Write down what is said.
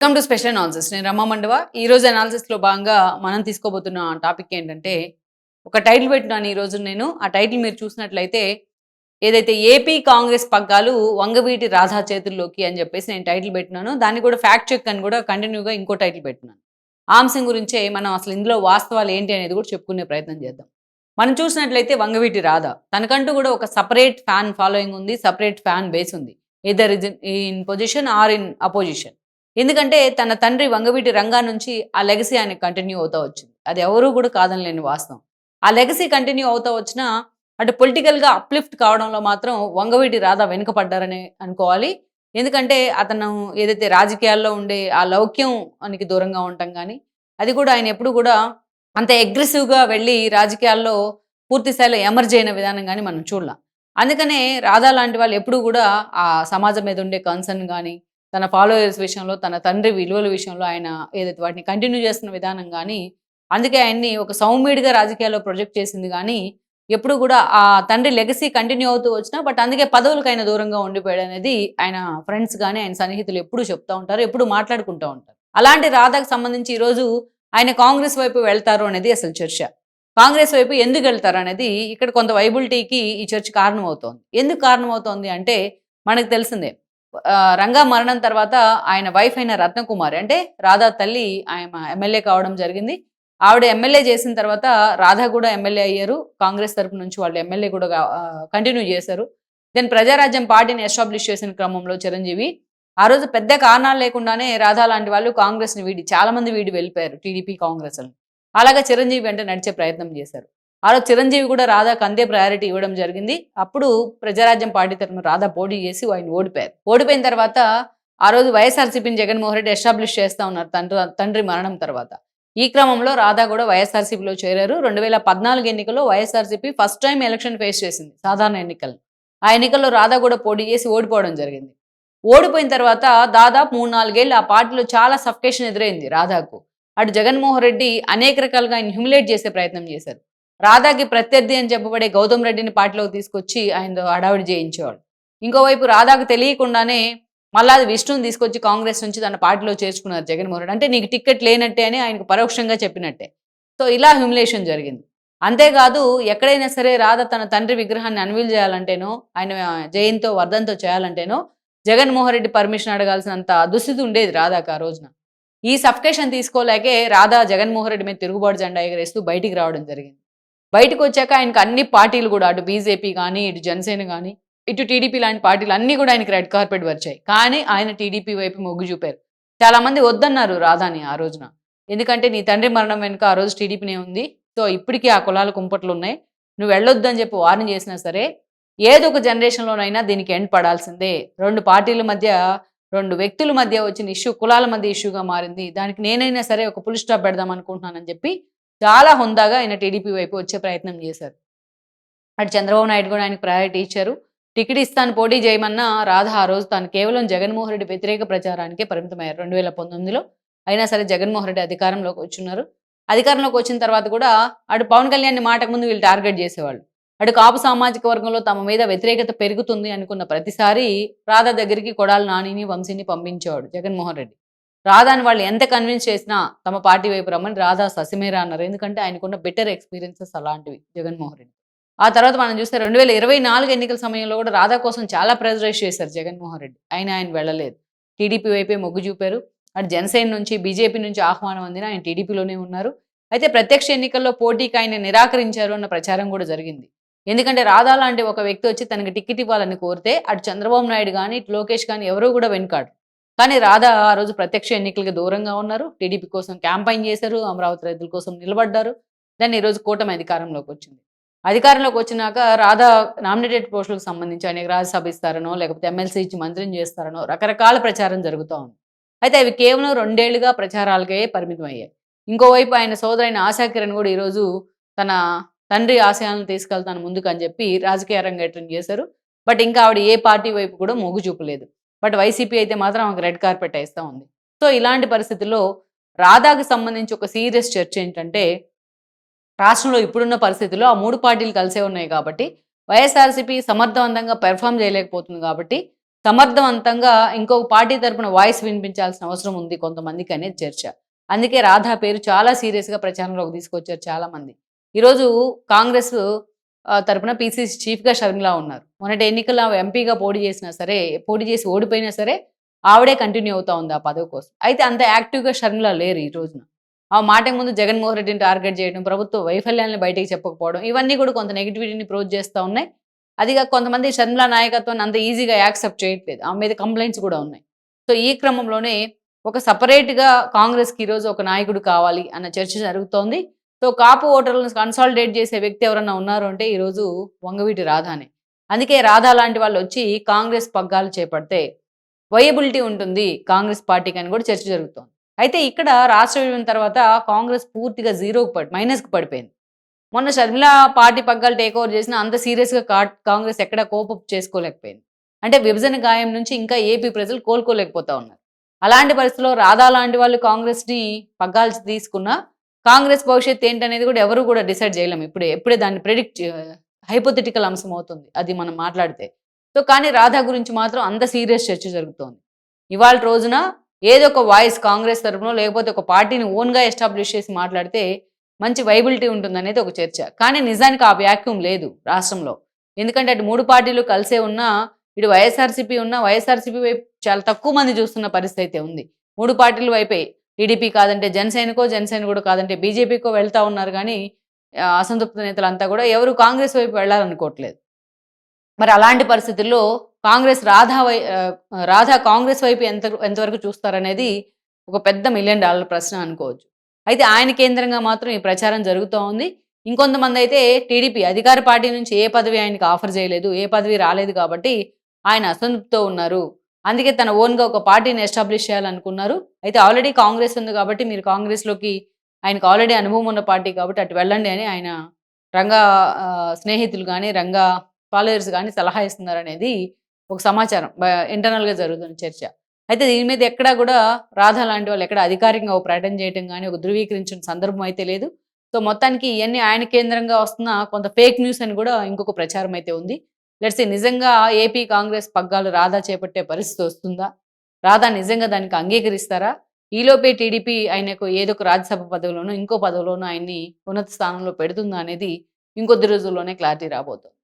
Welcome to special analysis నేను రమా మండవ? ఈ రోజు అనాలిసిస్ భాగంగా మనం తీసుకోబోతున్న టాపిక్ ఏంటంటే ఒక టైటిల్ పెట్టినాను ఈ రోజు నేను. ఆ టైటిల్ మీరు చూసినట్లయితే ఏదైతే ఏపీ కాంగ్రెస్ పగ్గాలు వంగవీటి రాధా చేతుల్లోకి అని చెప్పేసి నేను టైటిల్ పెట్టినాను. దాన్ని కూడా ఫ్యాక్ట్ చెక్ అని కూడా కంటిన్యూగా ఇంకో టైటిల్ పెట్టినాను. ఆ అంశం గురించే మనం అసలు ఇందులో వాస్తవాలు ఏంటి అనేది కూడా చెప్పుకునే ప్రయత్నం చేద్దాం. మనం చూసినట్లయితే వంగవీటి రాధ. తనకంటూ కూడా ఒక సపరేట్ ఫ్యాన్ ఫాలోయింగ్ ఉంది సపరేట్ ఫ్యాన్ బేస్ ఉంది. Either in position or in opposition ఎందుకంటే తన తండ్రి వంగవీటి రంగా నుంచి ఆ లెగసీ ఆయన కంటిన్యూ అవుతా వచ్చింది. అది ఎవరూ కూడా కాదనలేని వాస్తవం. ఆ లెగసీ కంటిన్యూ అవుతా వచ్చినా అటు పొలిటికల్గా అప్లిఫ్ట్ కావడంలో మాత్రం వంగవీటి రాధా వెనుకపడ్డారని అనుకోవాలి. ఎందుకంటే అతను ఏదైతే రాజకీయాల్లో ఉండే ఆ లౌక్యం అనికి దూరంగా ఉండటం కానీ అది కూడా ఆయన ఎప్పుడు కూడా అంత అగ్రెసివ్గా వెళ్ళి రాజకీయాల్లో పూర్తిస్థాయిలో ఎమర్జ్ అయిన విధానం కానీ మనం చూడలేం. అందుకనే రాధా లాంటి వాళ్ళు ఎప్పుడు కూడా ఆ సమాజం మీద ఉండే కన్సర్న్ కానీ తన ఫాలోయర్స్ విషయంలో తన తండ్రి విలువల విషయంలో ఆయన ఏదైతే వాటిని కంటిన్యూ చేస్తున్న విధానం కానీ అందుకే ఆయన్ని ఒక సౌమ్యుడిగా రాజకీయాల్లో ప్రొజెక్ట్ చేసింది కానీ ఎప్పుడు కూడా ఆ తండ్రి లెగసీ కంటిన్యూ అవుతూ వచ్చినా బట్ అందుకే పదవులకు ఆయన దూరంగా ఉండిపోయాడు అనేది ఆయన ఫ్రెండ్స్ కానీ ఆయన సన్నిహితులు ఎప్పుడు చెప్తా ఉంటారు ఎప్పుడు మాట్లాడుకుంటూ ఉంటారు. అలాంటి రాధాకు సంబంధించి ఈరోజు ఆయన కాంగ్రెస్ వైపు వెళ్తారు అనేది అసలు చర్చ. కాంగ్రెస్ వైపు ఎందుకు వెళ్తారు అనేది ఇక్కడ కొంత వైబిలిటీకి ఈ చర్చ కారణం అవుతోంది ఎందుకు కారణం అవుతోంది అంటే మనకు తెలిసిందే. రంగా మరణం తర్వాత ఆయన వైఫ్ అయిన రత్నకుమారి అంటే రాధా తల్లి ఆయన ఎమ్మెల్యే కావడం జరిగింది. ఆవిడ ఎమ్మెల్యే చేసిన తర్వాత రాధా కూడా ఎమ్మెల్యే అయ్యారు. కాంగ్రెస్ తరపు నుంచి వాళ్ళు ఎమ్మెల్యే కూడా కంటిన్యూ చేశారు. దెన్ ప్రజారాజ్యం పార్టీని ఎస్టాబ్లిష్ చేసిన క్రమంలో చిరంజీవి ఆ రోజు పెద్ద కారణాలు లేకుండానే రాధా లాంటి వాళ్ళు కాంగ్రెస్ని వీడి చాలా మంది వీడి వెళ్ళిపోయారు టీడీపీ కాంగ్రెస్ అలాగే చిరంజీవి వెంట నడిచే ప్రయత్నం చేశారు. ఆ రోజు చిరంజీవి కూడా రాధాకు అందే ప్రయారిటీ ఇవ్వడం జరిగింది. అప్పుడు ప్రజారాజ్యం పార్టీ తరఫున రాధా పోటీ చేసి ఆయన ఓడిపోయారు. ఓడిపోయిన తర్వాత ఆ రోజు వైఎస్ఆర్సీపీని జగన్మోహన్ రెడ్డి ఎస్టాబ్లిష్ చేస్తా ఉన్నారు తండ్రి తండ్రి మరణం తర్వాత. ఈ క్రమంలో రాధా కూడా వైఎస్ఆర్సీపీలో చేరారు. రెండు వేల పద్నాలుగు ఎన్నికల్లో YSRCP first time election face చేసింది సాధారణ ఎన్నికలు ఆ ఎన్నికల్లో రాధా కూడా పోటీ చేసి ఓడిపోవడం జరిగింది. ఓడిపోయిన తర్వాత దాదాపు మూడు నాలుగేళ్ళు ఆ పార్టీలో చాలా సఫకేషన్ ఎదురైంది రాధాకు. అటు జగన్మోహన్ రెడ్డి అనేక రకాలుగా ఆయన హ్యూమిలేట్ చేసే ప్రయత్నం చేశారు. రాధాకి ప్రత్యర్థి అని చెప్పబడే గౌతమ్ రెడ్డిని పార్టీలోకి తీసుకొచ్చి ఆయన అడావిడి చేయించేవాడు. ఇంకోవైపు రాధాకు తెలియకుండానే మళ్ళా అది విష్ణుని తీసుకొచ్చి కాంగ్రెస్ నుంచి తన పార్టీలో చేర్చుకున్నారు జగన్మోహన్ రెడ్డి. అంటే నీకు టికెట్ లేనట్టే అని ఆయనకు పరోక్షంగా చెప్పినట్టే. సో ఇలా హ్యూమిలేషన్ జరిగింది. అంతేకాదు ఎక్కడైనా సరే రాధ తన తండ్రి విగ్రహాన్ని అన్వీల్ చేయాలంటేనో ఆయన జయంతో వర్ధంతో చేయాలంటేనో జగన్మోహన్ రెడ్డి పర్మిషన్ అడగాల్సినంత దుస్థితి ఉండేది రాధాకు ఆ రోజున. ఈ సఫికేషన్ తీసుకోలేకే రాధా జగన్మోహన్ రెడ్డి మీద తిరుగుబాటు జెండా ఎగరేస్తూ బయటికి రావడం జరిగింది. బయటకు వచ్చాక ఆయనకు అన్ని పార్టీలు కూడా అటు బీజేపీ కానీ ఇటు జనసేన కానీ ఇటు టీడీపీ లాంటి పార్టీలు అన్నీ కూడా ఆయనకి రెడ్ కార్పెట్ వచ్చాయి. కానీ ఆయన టీడీపీ వైపు మొగ్గు చూపారు. చాలా మంది వద్దన్నారు రాధాని ఆ రోజున. ఎందుకంటే నీ తండ్రి మరణం వెనుక ఆ రోజు టీడీపీనే ఉంది. సో ఇప్పటికీ ఆ కులాల కుంపట్లు ఉన్నాయి. నువ్వు వెళ్ళొద్దని చెప్పి వార్న్ చేసినా సరే ఏదో ఒక జనరేషన్లోనైనా దీనికి ఎండ్ పడాల్సిందే. రెండు పార్టీల మధ్య రెండు వ్యక్తుల మధ్య వచ్చిన ఇష్యూ కులాల మధ్య ఇష్యూగా మారింది. దానికి నేనైనా సరే ఒక పుల్ స్టాప్ పెడదాం అనుకుంటున్నానని చెప్పి చాలా హుందాగా ఆయన టీడీపీ వైపు వచ్చే ప్రయత్నం చేశారు. అటు చంద్రబాబు నాయుడు కూడా ఆయనకు ప్రయారిటీ ఇచ్చారు. టికెట్ ఇస్తాను పోటీ చేయమన్నా రాధ ఆ రోజు తాను కేవలం జగన్మోహన్ రెడ్డి వ్యతిరేక ప్రచారానికే పరిమితమయ్యారు. రెండు వేల పంతొమ్మిదిలో అయినా సరే జగన్మోహన్ రెడ్డి అధికారంలోకి వచ్చున్నారు. అధికారంలోకి వచ్చిన తర్వాత కూడా అటు పవన్ కళ్యాణ్ మాటకు ముందు వీళ్ళు టార్గెట్ చేసేవాళ్ళు. అటు కాపు సామాజిక వర్గంలో తమ మీద వ్యతిరేకత పెరుగుతుంది అనుకున్న ప్రతిసారి రాధ దగ్గరికి కొడాలి నానిని వంశీని పంపించేవాడు జగన్మోహన్ రెడ్డి. రాధాని వాళ్ళు ఎంత కన్విన్స్ చేసినా తమ పార్టీ వైపు రమ్మని రాధా ససిమేరా అన్నారు. ఎందుకంటే ఆయనకున్న బెటర్ ఎక్స్పీరియన్సెస్ అలాంటివి జగన్మోహన్ రెడ్డి. ఆ తర్వాత మనం చూస్తే రెండు వేల ఇరవై నాలుగు ఎన్నికల సమయంలో కూడా రాధా కోసం చాలా ప్రెజరైజ్ చేశారు జగన్మోహన్ రెడ్డి. అయినా ఆయన వెళ్ళలేదు. టీడీపీ వైపే మొగ్గు చూపారు. అటు జనసేన నుంచి బీజేపీ నుంచి ఆహ్వానం అందిన ఆయన టీడీపీలోనే ఉన్నారు. అయితే ప్రత్యక్ష ఎన్నికల్లో పోటీకి ఆయన నిరాకరించారు అన్న ప్రచారం కూడా జరిగింది. ఎందుకంటే రాధా లాంటి ఒక వ్యక్తి వచ్చి తనకి టికెట్ ఇవ్వాలని కోరితే అటు చంద్రబాబు నాయుడు కానీ ఇటు లోకేష్ కానీ ఎవరూ కూడా వెనుకాడు కానీ రాధా ఆ రోజు ప్రత్యక్ష ఎన్నికలకు దూరంగా ఉన్నారు. టీడీపీ కోసం క్యాంపైన్ చేశారు. అమరావతి రైతుల కోసం నిలబడ్డారు. దాన్ని ఈరోజు కూటమి అధికారంలోకి వచ్చింది. అధికారంలోకి వచ్చినాక రాధా నామినేటెడ్ పోస్టులకు సంబంధించి అనేక రాజ్యసభ ఇస్తారనో లేకపోతే ఎమ్మెల్సీ ఇచ్చి మంత్రిని చేస్తారనో రకరకాల ప్రచారం జరుగుతూ ఉంది. అయితే అవి కేవలం రెండేళ్ళుగా ప్రచారాలకే పరిమితం అయ్యాయి ఇంకోవైపు ఆయన సోదరైన ఆశాకిరణ్ కూడా ఈరోజు తన తండ్రి ఆశయాలను తీసుకెళ్తాను ముందుకు అని చెప్పి రాజకీయ రంగేటం చేశారు. బట్ ఇంకా ఆవిడ ఏ పార్టీ వైపు కూడా మొగ్గు చూపలేదు. బట్ వైసీపీ అయితే మాత్రం ఆమెకు రెడ్ కార్పెట్ వేస్తూ ఉంది. సో ఇలాంటి పరిస్థితుల్లో రాధాకి సంబంధించి ఒక సీరియస్ చర్చ ఏంటంటే రాష్ట్రంలో ఇప్పుడున్న పరిస్థితుల్లో ఆ మూడు పార్టీలు కలిసే ఉన్నాయి కాబట్టి వైఎస్ఆర్సీపీ సమర్థవంతంగా పెర్ఫామ్ చేయలేకపోతుంది కాబట్టి సమర్థవంతంగా ఇంకొక పార్టీ తరపున వాయిస్ వినిపించాల్సిన అవసరం ఉంది కొంతమందికి అనేది చర్చ. అందుకే రాధా పేరు చాలా సీరియస్గా ప్రచారంలోకి తీసుకొచ్చారు చాలా మంది ఈరోజు కాంగ్రెస్ తరపున పీసీసీ చీఫ్గా షర్మిలా ఉన్నారు. మొన్నటి ఎన్నికల్లో ఎంపీగా పోటీ చేసినా సరే పోటీ చేసి ఓడిపోయినా సరే ఆవిడే కంటిన్యూ అవుతా ఉంది ఆ పదవి కోసం. అయితే అంత యాక్టివ్గా షర్మిల లేరు ఈ రోజున. ఆ మాట ముందు జగన్మోహన్ రెడ్డిని టార్గెట్ చేయడం ప్రభుత్వ వైఫల్యాన్ని బయటకు చెప్పకపోవడం ఇవన్నీ కూడా కొంత నెగిటివిటీని ప్రోజ్ చేస్తూ ఉన్నాయి. అదిగా కొంతమంది షర్మిల నాయకత్వాన్ని అంత ఈజీగా యాక్సెప్ట్ చేయట్లేదు. ఆమె మీద కంప్లైంట్స్ కూడా ఉన్నాయి. సో ఈ క్రమంలోనే ఒక సపరేట్గా కాంగ్రెస్కి ఈరోజు ఒక నాయకుడు కావాలి అన్న చర్చ జరుగుతోంది. సో కాపు ఓటర్లను కన్సాలిడేట్ చేసే వ్యక్తి ఎవరన్నా ఉన్నారు అంటే ఈరోజు వంగవీటి రాధానే. అందుకే రాధా లాంటి వాళ్ళు వచ్చి కాంగ్రెస్ పగ్గాలు చేపడితే వయబిలిటీ ఉంటుంది కాంగ్రెస్ పార్టీకి అని కూడా చర్చ జరుగుతోంది. అయితే ఇక్కడ రాష్ట్ర విభజన తర్వాత కాంగ్రెస్ పూర్తిగా జీరోకి పడి మైనస్కి పడిపోయింది. మొన్న షర్మిల పార్టీ పగ్గాలు టేక్ ఓవర్ చేసిన అంత సీరియస్గా కా- కాంగ్రెస్ ఎక్కడ కోపం చేసుకోలేకపోయింది. అంటే విభజన గాయం నుంచి ఇంకా ఏపీ ప్రజలు కోలుకోలేకపోతా ఉన్నారు. అలాంటి పరిస్థితుల్లో రాధా లాంటి వాళ్ళు కాంగ్రెస్ని పగ్గాలు తీసుకున్నా కాంగ్రెస్ భవిష్యత్తు ఏంటనేది కూడా ఎవరు కూడా డిసైడ్ చేయలేము. ఇప్పుడే ఎప్పుడే దాన్ని ప్రెడిక్ట్ హైపోథెటికల్ అంశం అవుతుంది అది మనం మాట్లాడితే. సో కానీ రాధా గురించి మాత్రం అంత సీరియస్ చర్చ జరుగుతోంది. ఇవాళ రోజున ఏదో ఒక వాయిస్ కాంగ్రెస్ తరపునో లేకపోతే ఒక పార్టీని ఓన్గా ఎస్టాబ్లిష్ చేసి మాట్లాడితే మంచి వైబిలిటీ ఉంటుందనేది ఒక చర్చ. కానీ నిజానికి ఆ వ్యాక్యూమ్ లేదు రాష్ట్రంలో. ఎందుకంటే అటు మూడు పార్టీలు కలిసే ఉన్నా ఇటు వైఎస్ఆర్సీపీ ఉన్న వైఎస్ఆర్సీపీ వైపు చాలా తక్కువ మంది చూస్తున్న పరిస్థితి అయితే ఉంది. మూడు పార్టీల వైపే టీడీపీ కాదంటే జనసేనకో జనసేన కూడా కాదంటే బీజేపీకో వెళ్తా ఉన్నారు కానీ అసంతృప్త అసంతృప్త నేతలంతా కూడా ఎవరు కాంగ్రెస్ వైపు వెళ్ళాలనుకోవట్లేదు. మరి అలాంటి పరిస్థితుల్లో కాంగ్రెస్ రాధా వై రాధా కాంగ్రెస్ వైపు ఎంత ఎంతవరకు చూస్తారనేది ఒక పెద్ద మిలియన్ డాలర్ ప్రశ్న అనుకోవచ్చు. అయితే ఆయన కేంద్రంగా మాత్రం ఈ ప్రచారం జరుగుతూ ఉంది. ఇంకొంతమంది అయితే టీడీపీ అధికార పార్టీ నుంచి ఏ పదవి ఆయనకి ఆఫర్ చేయలేదు ఏ పదవి రాలేదు కాబట్టి ఆయన అసంతృప్తితో ఉన్నారు. అందుకే తన ఓన్గా ఒక పార్టీని ఎస్టాబ్లిష్ చేయాలనుకున్నారు. అయితే ఆల్రెడీ కాంగ్రెస్ ఉంది కాబట్టి మీరు కాంగ్రెస్లోకి ఆయనకు ఆల్రెడీ అనుభవం ఉన్న పార్టీ కాబట్టి అటు వెళ్ళండి అని ఆయన రంగా స్నేహితులు కానీ రంగా ఫాలోయర్స్ కానీ సలహా ఇస్తున్నారు అనేది ఒక సమాచారం. ఇంటర్నల్గా గా జరుగుతున్న చర్చ. అయితే దీని మీద ఎక్కడా కూడా రాధా లాంటి వాళ్ళు ఎక్కడ అధికారికంగా ఒక ప్రకటన చేయడం కానీ ఒక ధృవీకరించిన సందర్భం అయితే లేదు. సో మొత్తానికి ఇవన్నీ ఆయన కేంద్రంగా వస్తున్న కొంత ఫేక్ న్యూస్ అని కూడా ఇంకొక ప్రచారం అయితే ఉంది. లెట్స్ నిజంగా ఏపీ కాంగ్రెస్ పగ్గాలు రాధా చేపట్టే పరిస్థితి వస్తుందా? రాధా నిజంగా దానికి అంగీకరిస్తారా? ఈలోపే టీడీపీ ఆయనకు ఏదో ఒక రాజ్యసభ పదవిలోనో ఇంకో పదవిలోనో ఆయన్ని ఉన్నత స్థానంలో పెడుతుందా అనేది ఇంకొద్ది రోజుల్లోనే క్లారిటీ రాబోతుంది.